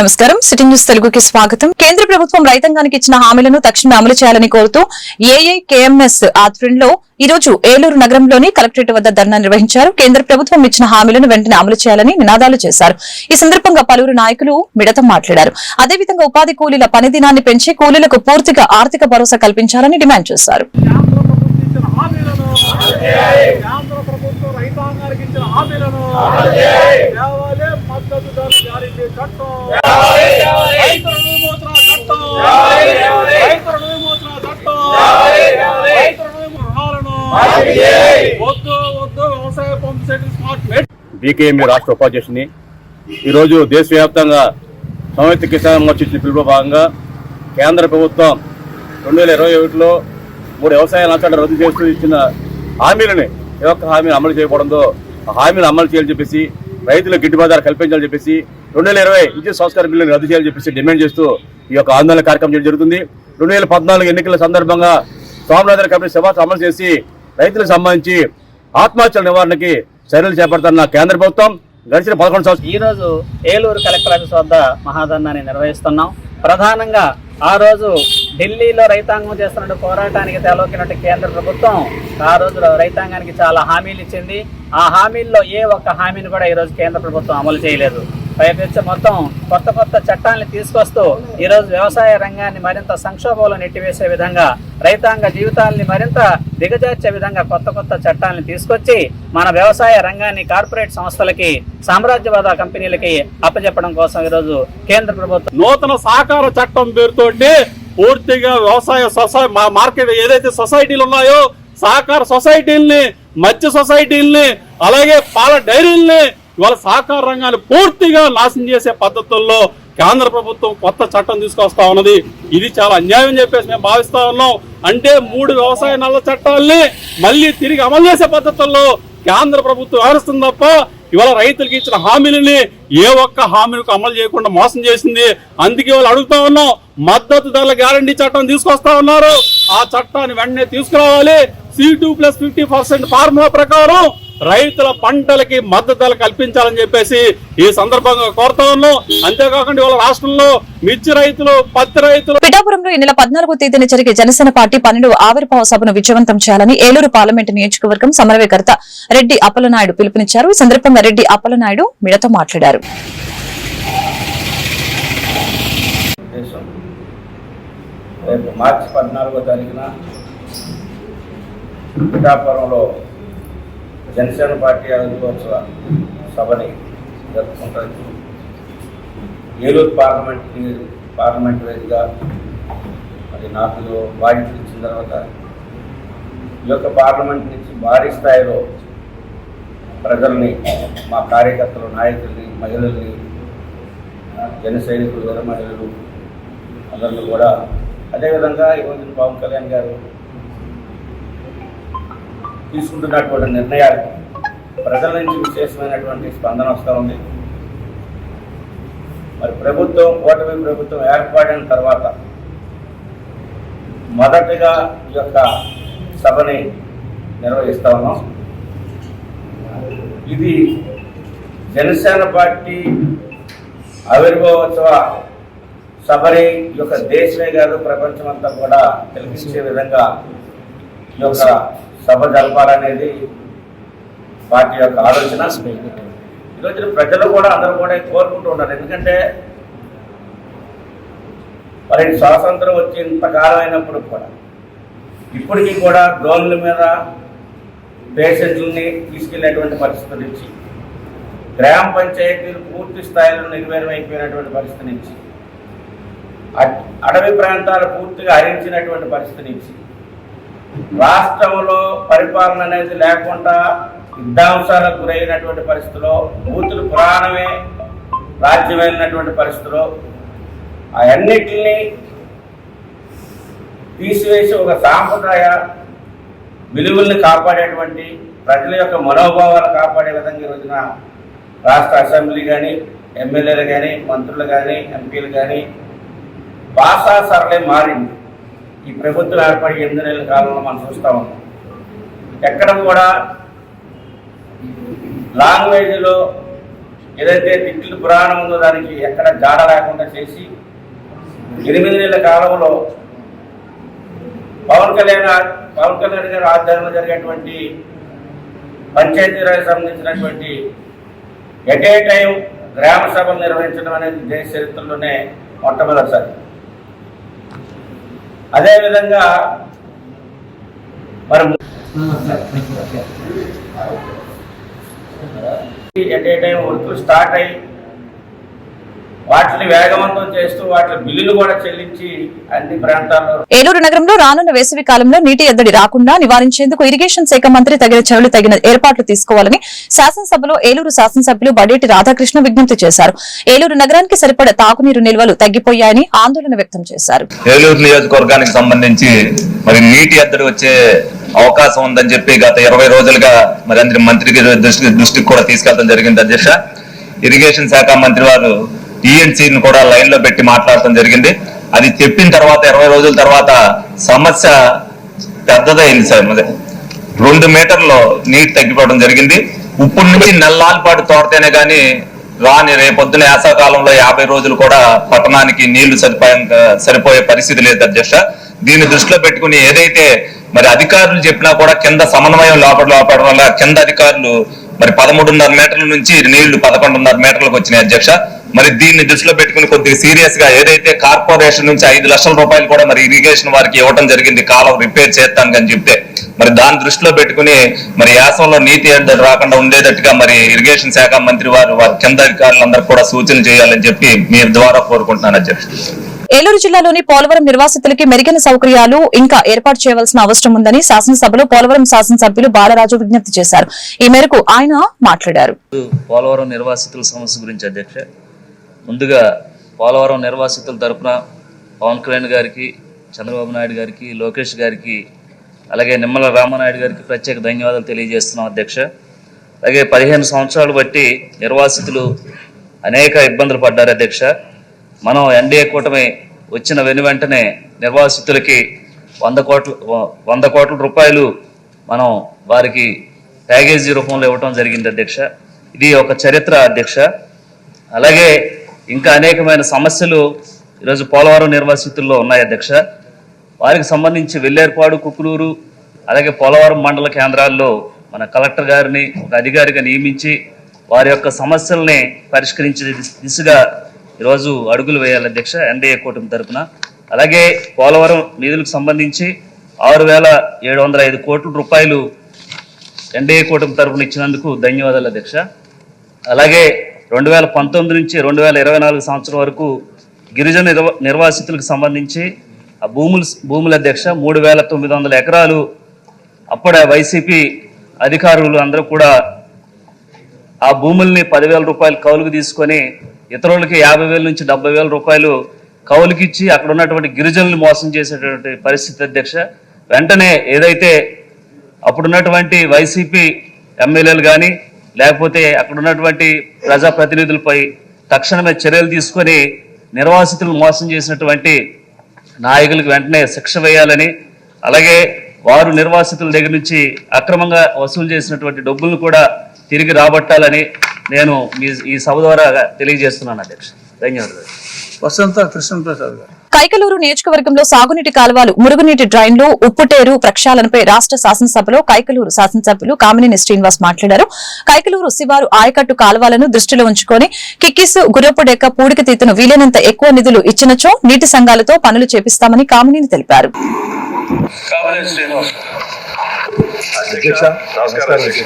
నమస్కారం. City news తెలుగుకి స్వాగతం. కేంద్ర ప్రభుత్వం రైతాంగానికి ఇచ్చిన హామీలను తక్షణమే అమలు చేయాలని కోరుతూ ఏఐకేఎంఎస్ ఆధ్వర్యంలో ఈ రోజు ఏలూరు నగరంలోని కలెక్టరేట్ వద్ద ధర్నా నిర్వహించారు. కేంద్ర ప్రభుత్వం ఇచ్చిన హామీలను వెంటనే అమలు చేయాలని నినాదాలు చేశారు. ఈ సందర్భంగా పలువురు నాయకులు మిడతం మాట్లాడారు. అదేవిధంగా ఉపాధి కూలీల పని దినాన్ని పెంచి కూలీలకు పూర్తిగా ఆర్థిక భరోసా కల్పించాలని డిమాండ్ చేశారు. రైతాంగానికి ఇచ్చిన హామీలను బీకేఎంఈ రాష్ట్ర ఉపాధ్యక్షుని. ఈరోజు దేశవ్యాప్తంగా సంయుక్త కిసాన్ మోర్చా పిలుపు పిలుపులో భాగంగా కేంద్ర ప్రభుత్వం రెండు వేల ఇరవై ఒకటిలో మూడు వ్యవసాయ నష్టాలు రద్దు చేస్తూ ఇచ్చిన హామీలని ఏ ఒక్క హామీని అమలు చేయకపోవడంతో ఆ హామీని అమలు చేయాలని చెప్పేసి రైతులకు గిట్టుబాటు కల్పించాలని చెప్పేసి రెండు వేల ఇరవై విద్యుత్ సంస్కార బిల్లును రద్దు చేయాలని చెప్పేసి డిమాండ్ చేస్తూ ఈ యొక్క ఆందోళన కార్యక్రమం చేయడం జరుగుతుంది. రెండు వేల పద్నాలుగు ఎన్నికల సందర్భంగా స్వామినాథన్ కమిటీ సభ అమలు చేసి రైతులకు సంబంధించి ఆత్మహత్యల నివారణకి చర్యలు చేపడుతున్న కేంద్ర ప్రభుత్వం గడిచిన పదకొండు సంవత్సరాలు ఈ రోజు ఏలూరు కలెక్టర్ ఆఫీస్ వద్ద మహాధర్నాన్ని నిర్వహిస్తున్నాం. ప్రధానంగా ఆ రోజు ఢిల్లీలో రైతాంగం చేస్తున్న పోరాటానికి తెలవకినట్టు కేంద్ర ప్రభుత్వం ఆ రోజు రైతాంగానికి చాలా హామీలు ఇచ్చింది. ఆ హామీల్లో ఏ ఒక్క హామీని కూడా ఈ రోజు కేంద్ర ప్రభుత్వం అమలు చేయలేదు. ప్రయత్నించే మొత్తం కొత్త కొత్త చట్టాలను తీసుకొస్తూ ఈరోజు వ్యవసాయ రంగాన్ని మరింత సంక్షోభంలో నెట్టివేసే విధంగా రైతాంగ జీవితాలని మరింత దిగజార్చే విధంగా కొత్త కొత్త చట్టాలను తీసుకొచ్చి మన వ్యవసాయ రంగాన్ని కార్పొరేట్ సంస్థలకి సామ్రాజ్యవాద కంపెనీలకి అప్పచెప్పడం కోసం ఈరోజు కేంద్ర ప్రభుత్వం నూతన సహకార చట్టం పేరుతోటి పూర్తిగా వ్యవసాయ సొసై మార్కెట్ ఏదైతే సొసైటీలు ఉన్నాయో సహకార సొసైటీల్ని మత్స్య సొసైటీల్ని అలాగే పాల డైరీల్ని ఇవాళ సహకార రంగాన్ని పూర్తిగా నాశనం చేసే పద్ధతుల్లో కేంద్ర ప్రభుత్వం కొత్త చట్టం తీసుకొస్తా ఉన్నది. ఇది చాలా అన్యాయం చెప్పేసి మేము భావిస్తా ఉన్నాం. అంటే మూడు వ్యవసాయ నల్ల చట్టాల్ని మళ్ళీ తిరిగి అమలు చేసే పద్ధతుల్లో కేంద్ర ప్రభుత్వం వ్యవహరిస్తుంది తప్ప ఇవాళ రైతులకు ఇచ్చిన హామీలని ఏ ఒక్క హామీలకు అమలు చేయకుండా మోసం చేసింది. అందుకే వాళ్ళు అడుగుతా ఉన్నాం మద్దతు ధరల గ్యారంటీ చట్టం తీసుకొస్తా ఉన్నారు. ఆ చట్టాన్ని వెంటనే తీసుకురావాలి. C two plus fifty percent formula ప్రకారం రైతుల పంటలకి మద్దతు ధర కల్పించాలని చెప్పేసి ఈ సందర్భంగా కోరుతా ఉన్నాం. అంతేకాకుండా ఇవాళ రాష్ట్రంలో మిర్చి రైతులు పత్తి రైతులు పిఠాపురంలో ఈ నెల పద్నాలుగో తేదీన జరిగే జనసేన పార్టీ పన్నెండు ఆవిర్భావ సభను విజయవంతం చేయాలని ఏలూరు పార్లమెంటు నియోజకవర్గం సమన్వయకర్త రెడ్డి అప్పలనాయుడు పిలుపునిచ్చారు. ఈ సందర్భంగా రెడ్డి అప్పలనాయుడు మీడతో మాట్లాడారు. రేపు మార్చి పద్నాలుగో తారీఖున పిఠాపురంలో జనసేన పార్టీ ఆవిర్భోత్సవ సభని జరుపుకుంటారు. ఏలూరు పార్లమెంట్ పార్లమెంట్ వైజ్గా మరి నాకు బాధ్యత ఇచ్చిన తర్వాత ఈ యొక్క పార్లమెంట్ నుంచి భారీ స్థాయిలో ప్రజల్ని మా కార్యకర్తలు నాయకుల్ని మహిళల్ని జన సైనికులు వీర మహిళలు అందరినీ కూడా అదేవిధంగా ఈరోజు పవన్ కళ్యాణ్ గారు తీసుకుంటున్నటువంటి నిర్ణయాలు ప్రజల నుంచి విశేషమైనటువంటి స్పందన వస్తూ ఉంది. మరి ప్రభుత్వం ఓటమి ప్రభుత్వం ఏర్పడిన తర్వాత మొదటిగా ఈ యొక్క సభని నిర్వహిస్తా ఉన్నాం. ఇది జనసేన పార్టీ ఆవిర్భావోత్సవ సభని ఈ యొక్క దేశమే కాదు ప్రపంచం అంతా కూడా తెలిపించే విధంగా ఈ యొక్క సభ జరపాలనేది పార్టీ యొక్క ఆలోచన. ఈరోజు ప్రజలు కూడా అందరూ కూడా కోరుకుంటూ ఉన్నారు. ఎందుకంటే మరి స్వాతంత్రం వచ్చి ఇంతకాలం అయినప్పుడు కూడా ఇప్పటికీ కూడా డ్రోన్ల మీద పేషెంట్లని తీసుకెళ్ళేటువంటి పరిస్థితి నుంచి గ్రామ పంచాయతీలు పూర్తి స్థాయిలో నిర్వీర్యం అయిపోయినటువంటి పరిస్థితి నుంచి అటవీ అడవి ప్రాంతాలు పూర్తిగా హరించినటువంటి పరిస్థితి నుంచి రాష్ట్రంలో పరిపాలన అనేది లేకుండా యుద్ధాంశాలకు గురైనటువంటి పరిస్థితిలో బూతులు పురాణమే రాజ్యమైనటువంటి పరిస్థితిలో అవన్నిటిని తీసివేసి ఒక సాంప్రదాయ విలువల్ని కాపాడేటువంటి ప్రజల యొక్క మనోభావాలు కాపాడే విధంగా ఈ రోజున రాష్ట్ర అసెంబ్లీ కానీ ఎమ్మెల్యేలు కానీ మంత్రులు కానీ ఎంపీలు కానీ భాషా సరళే మారింది. ఈ ప్రభుత్వం ఏర్పడి ఎనిమిది నెలల కాలంలో మనం చూస్తూ ఉన్నాం. ఎక్కడ కూడా లాంగ్వేజ్లో ఏదైతే తిట్లు పురాణం ఉందో దానికి ఎక్కడ జాడ లేకుండా చేసి ఎనిమిది నెలల కాలంలో పవన్ కళ్యాణ్ పవన్ కళ్యాణ్ గారి ఆధ్వర్యంలో జరిగేటువంటి పంచాయతీరాజ్ సంబంధించినటువంటి ఎట్ ఏ టైం గ్రామ సభలు నిర్వహించడం అనేది దేశ చరిత్రలోనే మొట్టమొదటిసారి. అదేవిధంగా మరి ఎట్ ఏ టైం వర్కులు స్టార్ట్ అయ్యి వాటిని వేగవంతం చేస్తూ వాటి బిల్లులు కూడా చెల్లించి అన్ని ప్రాంతాల్లో ఏలూరు నగరంలో రానున్న వేసవి కాలంలో నీటి ఎద్దడి రాకుండా నివారించేందుకు ఇరిగేషన్ శాఖ మంత్రి తగిన చర్యలు తగిన ఏర్పాట్లు తీసుకోవాలని శాసనసభలో ఏలూరు శాసనసభ్యులు బడేటి రాధాకృష్ణ విజ్ఞప్తి చేశారు. ఏలూరు నగరానికి సరిపడ తాగునీరు నిల్వలు తగ్గిపోయాయని ఆందోళన వ్యక్తం చేశారు. ఏలూరు నియోజకవర్గానికి సంబంధించి మరి నీటి ఎద్దడి వచ్చే అవకాశం ఉందని చెప్పి గత ఇరవై రోజులుగా మరి అందరి మంత్రికి దృష్టి దృష్టికి కూడా తీసుకెళ్తాం జరిగింది అధ్యక్ష. ఇరిగేషన్ శాఖ మంత్రి వారు ని కూడా లైన్లో పెట్టి మాట్లాడటం జరిగింది. అది చెప్పిన తర్వాత ఇరవై రోజుల తర్వాత సమస్య పెద్దదైంది సార్. రెండు మీటర్లు నీరు తగ్గిపోవడం జరిగింది. ఇప్పుడు నుంచి నెల్లాల పాటు తోడితేనే కానీ రాని రేపొద్దున యాసకాలంలో యాభై రోజులు కూడా పట్టణానికి నీళ్ళు సరిపోయే సరిపోయే పరిస్థితి లేదు అధ్యక్ష దీన్ని దృష్టిలో పెట్టుకుని ఏదైతే మరి అధికారులు చెప్పినా కూడా కింద సమన్వయం లోపల లోపడం వల్ల కింద అధికారులు మరి పదమూడున్నర మీటర్ల నుంచి నీళ్ళు పదకొండున్నర మీటర్లకు వచ్చినాయి అధ్యక్ష. మరి దీన్ని దృష్టిలో పెట్టుకుని కొద్దిగా సీరియస్గా ఏదైతే కార్పొరేషన్ నుంచి ఐదు లక్షల రూపాయలు కూడా మరి ఇరిగేషన్ వారికి ఇవ్వడం జరిగింది కాలం రిపేర్ చేస్తాను అని చెప్తే. మరి దాన్ని దృష్టిలో పెట్టుకుని మరి యాసంలో నీతి ఎద్దడి రాకుండా ఉండేటట్టుగా మరి ఇరిగేషన్ శాఖ మంత్రి వారు వారి కింద అధికారులందరూ కూడా సూచనలు చేయాలని చెప్పి మీ ద్వారా కోరుకుంటున్నాను అధ్యక్ష. ఏలూరు జిల్లాలోని పోలవరం నిర్వాసితులకి మెరుగైన సౌకర్యాలు ఇంకా ఏర్పాటు చేయవలసిన అవసరం ఉందని శాసనసభలో పోలవరం శాసనసభ్యులు బాలరాజు విజ్ఞప్తి చేశారు. ఈ మేరకు ఆయన మాట్లాడారు. పోలవరం నిర్వాసితుల సమస్య గురించి అధ్యక్ష ముందుగా పోలవరం నిర్వాసితుల తరఫున పవన్ కళ్యాణ్ గారికి చంద్రబాబు నాయుడు గారికి లోకేష్ గారికి అలాగే నిమ్మల రామనాయుడు గారికి ప్రత్యేక ధన్యవాదాలు తెలియజేస్తున్నాం అధ్యక్ష. అలాగే పదిహేను సంవత్సరాలు బట్టి నిర్వాసితులు అనేక ఇబ్బందులు పడ్డారు అధ్యక్ష. మనం ఎన్డీఏ కూటమి వచ్చిన వెను వెంటనే నిర్వాసితులకి వంద కోట్ల వంద కోట్ల రూపాయలు మనం వారికి ప్యాకేజీ రూపంలో ఇవ్వటం జరిగింది అధ్యక్ష. ఇది ఒక చరిత్ర అధ్యక్ష. అలాగే ఇంకా అనేకమైన సమస్యలు ఈరోజు పోలవరం నిర్వాసితుల్లో ఉన్నాయి అధ్యక్ష. వారికి సంబంధించి వెల్లేర్పాడు కుకులూరు అలాగే పోలవరం మండల కేంద్రాల్లో మన కలెక్టర్ గారిని ఒక అధికారిగా నియమించి వారి యొక్క సమస్యల్ని పరిష్కరించే దిశగా ఈరోజు అడుగులు వేయాలి అధ్యక్ష ఎన్డీఏ కూటమి తరపున. అలాగే పోలవరం నిధులకు సంబంధించి ఆరు వేల ఏడు వందల ఐదు కోట్ల రూపాయలు ఎన్డీఏ కూటమి తరపున ఇచ్చినందుకు ధన్యవాదాలు అధ్యక్ష. అలాగే రెండు వేల పంతొమ్మిది నుంచి రెండు వేల ఇరవై నాలుగు సంవత్సరం వరకు గిరిజన నిర్వ నిర్వాసితులకు సంబంధించి ఆ భూములు భూముల అధ్యక్ష మూడు వేల తొమ్మిది వందల ఎకరాలు అప్పుడే వైసీపీ అధికారులు అందరూ కూడా ఆ భూముల్ని పదివేల రూపాయలు కౌలుకు తీసుకొని ఇతరులకి యాభై వేల నుంచి డెబ్బై వేల రూపాయలు కౌలుకి ఇచ్చి అక్కడ ఉన్నటువంటి గిరిజనులు మోసం చేసేటువంటి పరిస్థితి అధ్యక్ష. వెంటనే ఏదైతే అప్పుడున్నటువంటి వైసీపీ ఎమ్మెల్యేలు కానీ లేకపోతే అక్కడ ఉన్నటువంటి ప్రజాప్రతినిధులపై తక్షణమే చర్యలు తీసుకొని నిర్వాసితులను మోసం చేసినటువంటి నాయకులకు వెంటనే శిక్ష వేయాలని అలాగే వారు నిర్వాసితుల దగ్గర నుంచి అక్రమంగా వసూలు చేసినటువంటి డబ్బులను కూడా తిరిగి రాబట్టాలని నేను మీ ఈ సభ ద్వారా తెలియజేస్తున్నాను అధ్యక్ష. ధన్యవాదాలు. వసంత కృష్ణప్రసాద్ గారు. కైకలూరు నియోజకవర్గంలో సాగునీటి కాలువలు మురుగునీటి డ్రైన్లు ఉప్పుటేరు ప్రక్షాళనపై రాష్ట్ర శాసనసభలో కైకలూరు శాసనసభ్యులు కామినేని శ్రీనివాస్ మాట్లాడారు. కైకలూరు శివారు ఆయకట్టు కాలువలను దృష్టిలో ఉంచుకొని కిక్కిసు గుర్రపుడెక్క పూడిక తీతును వీలైనంత ఎక్కువ నిధులు ఇచ్చినచో నీటి సంఘాలతో పనులు చేపిస్తామని కామినేని తెలిపారు. అధ్యక్ష నమస్కారం. అధ్యక్ష.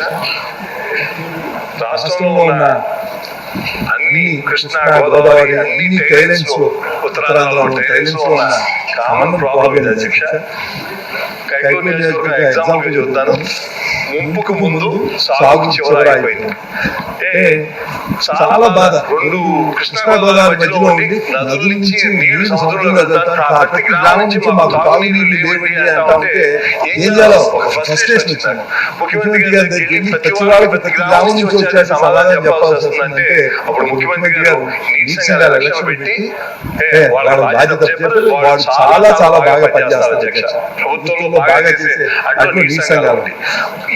రాష్ట్రంలో ఉన్న అన్ని కృష్ణా గోదావరి అన్ని టైలెంట్స్ ఉత్తరాంధ్రలో టైలెంట్స్లో ఉన్న కామన్ ప్రాబ్లం ఇది అధ్యక్ష? కైకూరు నియోజకవర్గ ఎగ్జాంపుల్ చెబుతాను ముంపుకు ముందు సాగు చివర అయిపోయింది. అంటే చాలా బాధ. రెండు కృష్ణా గోదావరి మధ్యలో ఉండి నదుల నుంచి నీళ్ళు సముద్రంలో ప్రతి గ్రామం నుంచి మాకు తాగునీళ్ళు లేవండి అంటా ఉంటే ఏం చేయాలో ఫ్రస్ట్రేషన్ వచ్చింది. ముఖ్యమంత్రి గారి దగ్గరికి వెళ్ళి ప్రతి ప్రతి గ్రామం నుంచి వచ్చాక సమాధానం చెప్పాల్సి వస్తుందంటే అప్పుడు ముఖ్యమంత్రి గారు నీటి సంఘాలు ఎలక్షన్ పెట్టి వాళ్ళ బాధ్యత వాడు చాలా చాలా బాగా పనిచేస్తారు ప్రభుత్వంలో బాగా చేసే అట్లు నీటి సంఘాలు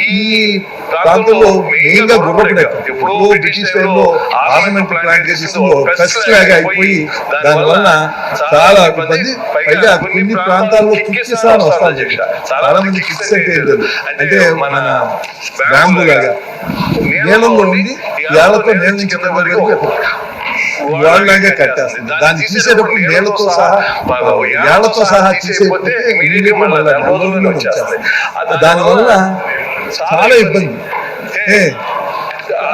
ఈ ప్రాంతంలో మెయిన్గా గుర్రపు డెక్క ఎప్పుడో బ్రిటిష్ టైంలో ఆర్నమెంట్ ప్లాంట్ చేసిందో ఫస్ట్ లాగా అయిపోయి దానివల్ల చాలా ఇబ్బంది పైగా కొన్ని ప్రాంతాల్లో కిక్కిస్ అని వస్తాను చాలా మంది కిక్స్ అంటే అంటే మన బ్యాంబు లాగా నీళ్ళలో ఉండి వరకు కట్టేస్తుంది దాన్ని తీసేటప్పుడు నీళ్ళతో సహా ఏళ్ళతో సహా దానివల్ల చాలా ఇబ్బంది.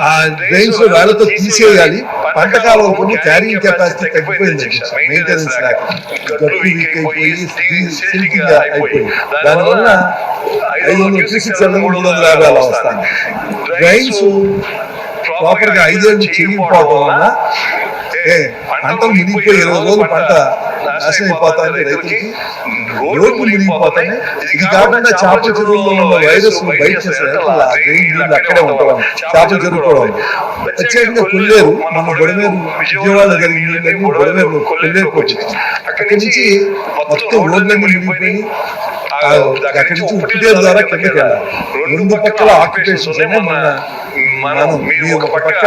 ఆ డ్రైన్స్ వేళతో తీసేయాలి. పంట కాలం కొన్ని క్యారింగ్ కెపాసిటీ తగ్గిపోయింది. మెయింటెనెన్స్ లేక గట్టు వీక్ అయిపోయి సిల్కింగ్ అయిపోయి దానివల్ల ఐదు వందల సిక్స్ వందల మూడు వందల యాభై అలా వస్తాయి డ్రైన్స్ ప్రాపర్గా ఐదేళ్ళు చేయకపోవడం వల్ల పంటలు మునిగిపోయి ఇరవై రోజులు పంట నాశనం అయిపోతాయి రైతులకి రోడ్లు మునిగిపోతాయి. ఇది కాకుండా చేపల చెరువుల్లో ఉన్న వైరస్ బయట నీళ్ళు అక్కడే ఉంటాం చేపల చెరువు కూడా ప్రత్యేకంగా కొల్లేరు. మన బొడమేరు విజయవాడ జరిగిన నీళ్ళని బొడమేరు వచ్చింది అక్కడి నుంచి మొత్తం రోడ్లన్నీ మునిగిపోయి అక్కడి నుంచి ద్వారా కిందకి వెళ్ళాలి. రెండు పక్కల ఆక్యుపేషన్స్ అయినా మన మనం మీ ఒక పక్క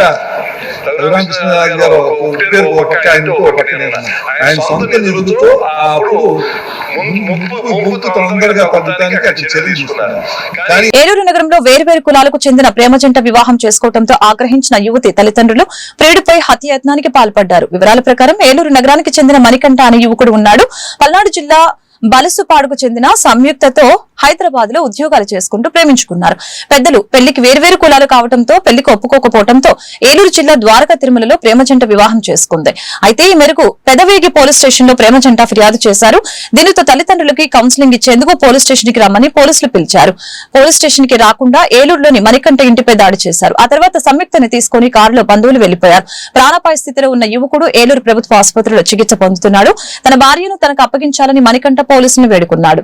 రఘురామకృష్ణరాజు గారు ఒక ఉప్పుటేరు ఒక పక్క ఆయన ఒక పక్క నేను ఆయన సొంత చర్య తీసుకున్నారు. కానీ ఏలూరు నగరంలో వేర్వేరు కులాలకు చెందిన ప్రేమ జంట వివాహం చేసుకోవడంతో ఆగ్రహించిన యువతి తల్లిదండ్రులు ప్రియుడిపై హత్యాయత్నానికి పాల్పడ్డారు. వివరాల ప్రకారం ఏలూరు నగరానికి చెందిన మణికంఠ అనే యువకుడు ఉన్నాడు. పల్నాడు జిల్లా బలసుపాడుకు చెందిన సంయుక్తతో హైదరాబాద్లో ఉద్యోగాలు చేసుకుంటూ ప్రేమించుకున్నారు. పెద్దలు పెళ్ళికి వేర్వేరు కులాలు కావడంతో పెళ్ళికి ఒప్పుకోకపోవడంతో ఏలూరు జిల్లా ద్వారకా తిరుమలలో ప్రేమజంట వివాహం చేసుకుంది. అయితే ఈ మేరకు పెదవేగి పోలీస్ స్టేషన్లో ప్రేమజంట ఫిర్యాదు చేశారు. దీనితో తల్లిదండ్రులకి కౌన్సిలింగ్ ఇచ్చేందుకు పోలీస్ స్టేషన్కి రమ్మని పోలీసులు పిలిచారు. పోలీస్ స్టేషన్కి రాకుండా ఏలూరులోని మణికంఠ ఇంటిపై దాడి చేశారు. ఆ తర్వాత సంయుక్తని తీసుకుని కారులో బంధువులు వెళ్ళిపోయారు ప్రాణాపాయ స్థితిలో ఉన్న యువకుడు ఏలూరు ప్రభుత్వ ఆసుపత్రిలో చికిత్స పొందుతున్నాడు. తన భార్యను తనకు అప్పగించాలని మణికంఠ పోలీసులను వేడుకున్నాడు.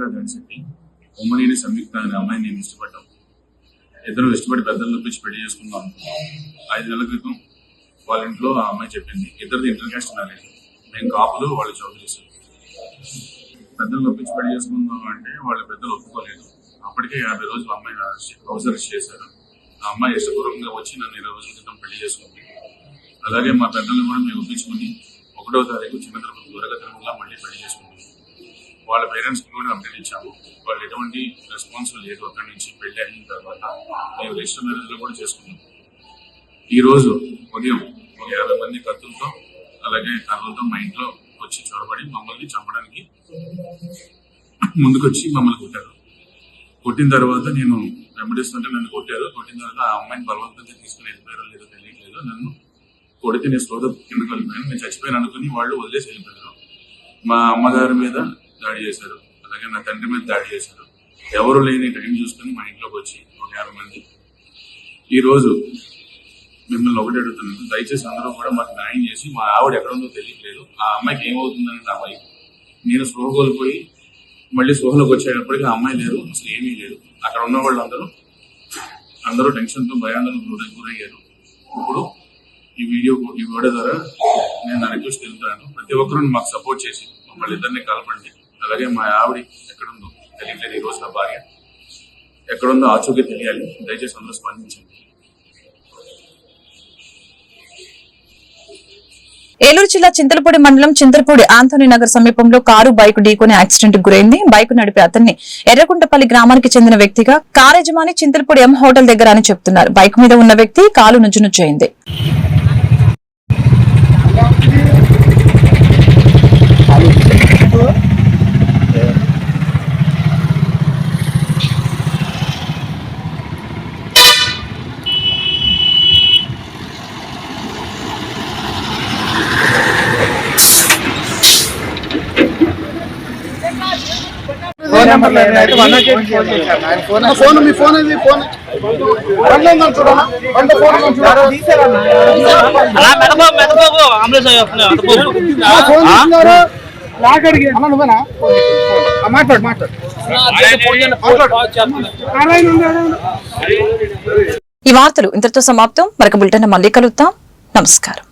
పేరు మణికంఠ ఉమ్మనేని సంయుక్త అనే అమ్మాయిని నేను ఇష్టపడ్డాం. ఇద్దరు ఇష్టపడి పెద్దలు నొప్పించి పెళ్ళి చేసుకుందాం అనుకున్నాం. ఐదు నెలల క్రితం వాళ్ళ ఇంట్లో ఆ అమ్మాయి చెప్పింది ఇద్దరిది ఇంటర్ క్యాస్ట్ మ్యారేజ్. మేము కాపులు వాళ్ళు చౌదరీస్. పెద్దలు నొప్పించి పెళ్ళి చేసుకుందాం అంటే వాళ్ళ పెద్దలు ఒప్పుకోలేదు. అప్పటికే యాభై రోజులు అమ్మాయి హౌస్ అరెస్ట్ చేశారు. ఆ అమ్మాయి ఇష్టపూర్వకంగా వచ్చి నన్ను ఇరవై రోజుల క్రితం పెళ్ళి చేసుకుంది. అలాగే మా పెద్దలను కూడా మేము ఒప్పించుకుని ఒకటో తారీఖు చిన్న తిరుపతి దూరగా తిరుమల మళ్ళీ పెళ్ళి చేసుకుంది వాళ్ళ పేరెంట్స్కి కూడా అప్డేట్ ఇచ్చాము వాళ్ళు ఎటువంటి రెస్పాన్స్ లేదు అక్కడి నుంచి పెళ్ళి అయిన తర్వాత. మేము రిజిస్టర్ మ్యారేజ్లో కూడా చేసుకున్నాం. ఈరోజు ఉదయం ఒక యాభై మంది కత్తులతో అలాగే కర్రలతో మా ఇంట్లో వచ్చి చొరబడి మమ్మల్ని చంపడానికి ముందుకొచ్చి మమ్మల్ని కొట్టారు. కొట్టిన తర్వాత నేను వెంబడిస్తుంటే నన్ను కొట్టారు. కొట్టిన తర్వాత ఆ అమ్మాయిని బలవంతంగా తీసుకుని వెళ్ళిపోయారో లేదో తెలియట్లేదు. నన్ను కొడితే నేను స్లోద కింద కలిపాను నేను చచ్చిపోయాను అనుకుని వాళ్ళు వదిలేసి వెళ్ళిపోయారు. మా అమ్మగారి మీద దాడి చేశారు. అలాగే నా తండ్రి మీద దాడి చేశారు. ఎవరు లేని టైం చూసుకొని మా ఇంట్లోకి వచ్చి ఒక యాభై మంది. ఈరోజు మిమ్మల్ని ఒకటి అడుగుతున్నాను. దయచేసి అందరూ కూడా మాకు న్యాయం చేసి మా ఆవిడ ఎక్కడ ఉందో తెలియట్లేదు. ఆ అమ్మాయికి ఏమవుతుందని నా భయం. నేను స్పృహ కోల్పోయి మళ్ళీ స్పృహలోకి వచ్చేటప్పటికి ఆ అమ్మాయి లేరు. అసలు ఏమీ లేదు. అక్కడ ఉన్న వాళ్ళందరూ అందరూ టెన్షన్తో భయాందోళన గురయ్యారు. ఇప్పుడు ఈ వీడియో ఈ వీడియో ద్వారా నేను నా రిక్వెస్ట్ తెలుపుతాను. ప్రతి ఒక్కరూ మాకు సపోర్ట్ చేసి మమ్మల్ని ఇద్దరిని కలపండి. అలాగే మా ఆవిడ ఎక్కడుందో తెలియట్లేదు ఈ రోజు నా భార్య. ఎక్కడుందో ఆచూకీ తెలియాలి. దయచేసి అందరూ స్పందించండి. ఏలూరు జిల్లా చింతలపూడి మండలం చింతలపూడి ఆంథోనీ నగర్ సమీపంలో కారు బైక్ ఢీకొని యాక్సిడెంట్ గురైంది. బైక్ నడిపే అతన్ని ఎర్రకుంటపల్లి గ్రామానికి చెందిన వ్యక్తిగా కారు యజమాని చింతలపూడి ఎం హోటల్ దగ్గర అని చెప్తున్నారు. బైక్ మీద ఉన్న వ్యక్తి కాలు నుజ్జునుజ్జయింది ఫోన్ మీ ఫోన్ ఇది ఫోన్. మాట్లాడు మాట్లాడు. ఈ వార్తలు ఇంతటితో సమాప్తం. మరొక బులెటిన్ మళ్ళీ కలుద్దాం. నమస్కారం.